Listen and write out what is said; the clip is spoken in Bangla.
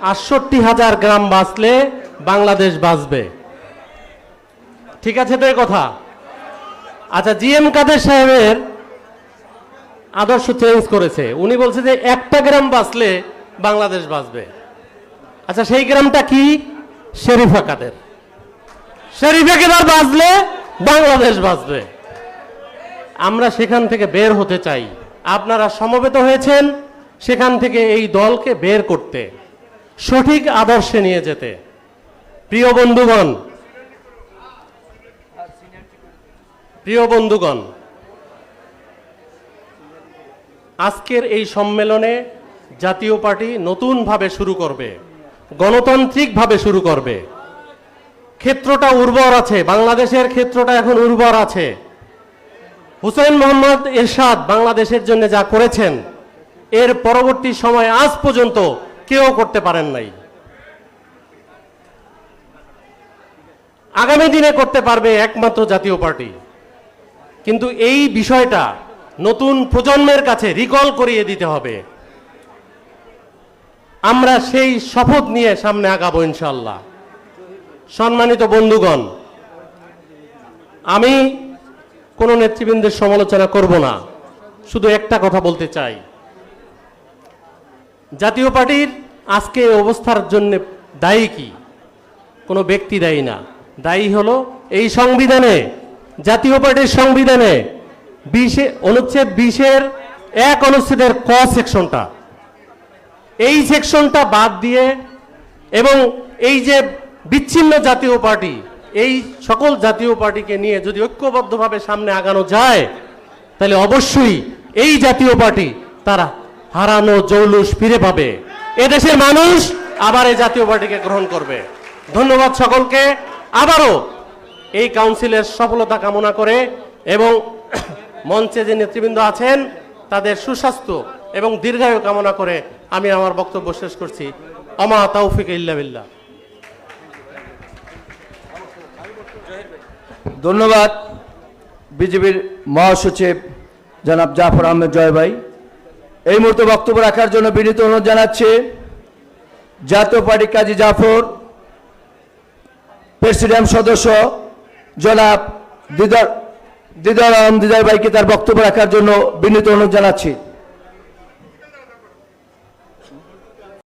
আটষট্টি হাজার গ্রাম বাঁচলে বাংলাদেশ বাঁচবে। ঠিক আছে তো কথা? আচ্ছা জি এম কাদের সাহেবের আদর্শ চেঞ্জ করেছে? উনি বলছে যে একটা গ্রাম বাঁচলে বাংলাদেশ বাঁচবে। আচ্ছা সেই গ্রামটা কি? শেরিফা কাদের। শেরিফা কাদের বাঁচলে বাংলাদেশ বাঁচবে। আমরা সেখান থেকে বের হতে চাই। আপনারা সমবেত হয়েছেন সেখান থেকে এই দলকে বের করতে। সঠিক আদর্শে নিয়ে যেতে। প্রিয় বন্ধুগণ প্রিয় বন্ধুগণ, আজকের এই সম্মেলনে জাতীয় পার্টি নতুনভাবে শুরু করবে, গণতান্ত্রিকভাবে শুরু করবে। ক্ষেত্রটা উর্বর আছে, বাংলাদেশের ক্ষেত্রটা এখন উর্বর আছে। হুসেন মোহাম্মদ এরশাদ বাংলাদেশের জন্য যা করেছেন, এর পরবর্তী সময় আজ পর্যন্ত কেউ করতে পারেন নাই। আগামী দিনে করতে পারবে একমাত্র জাতীয় পার্টি। কিন্তু এই বিষয়টা নতুন প্রজন্মের কাছে রিকল করিয়ে দিতে হবে। আমরা সেই শপথ নিয়ে সামনে আগাবো ইনশাল্লাহ সম্মানিত বন্ধুগণ, আমি কোনো নেতৃবৃন্দের সমালোচনা করব না। শুধু একটা কথা বলতে চাই। জাতীয় পার্টির আজকে অবস্থার জন্য দায়ী কি? কোনো ব্যক্তি দায়ী না। দায়ী হলো এই সংবিধানে, জাতীয় পার্টির সংবিধানে বিশে, অনুচ্ছেদ বিশের এক অনুচ্ছেদের ক সেকশনটা। এই সেকশনটা বাদ দিয়ে এবং এই যে বিচ্ছিন্ন জাতীয় পার্টি, এই সকল জাতীয় পার্টিকে নিয়ে যদি ঐক্যবদ্ধভাবে সামনে আগানো যায়, তাহলে অবশ্যই এই জাতীয় পার্টি তারা হারানো জৌলুস ফিরে পাবে। এদেশের মানুষ আবার এই জাতীয় পার্টিকে গ্রহণ করবে। ধন্যবাদ সকলকে। আবারও এই কাউন্সিলের সফলতা কামনা করে এবং মঞ্চে যে নেতৃবৃন্দ আছেন, তাদের সুস্বাস্থ্য এবং দীর্ঘায়ু কামনা করে আমি আমার বক্তব্য শেষ করছি। অমা তৌফিক ইল্লা বিল্লাহ। ধন্যবাদ বিজেপির মহাসচিব জনাব জাফর আহমেদ জয় ভাই। এই মুহূর্তে বক্তব্য রাখার জন্য বিনীত অনুরোধ জানাচ্ছি জাতীয় পার্টি কাজী জাফর প্রেসিডেন্ট সদস্য জনাব দিদার দিদার দিদার ভাইকে তার বক্তব্য রাখার জন্য বিনীত অনুরোধ জানাচ্ছি।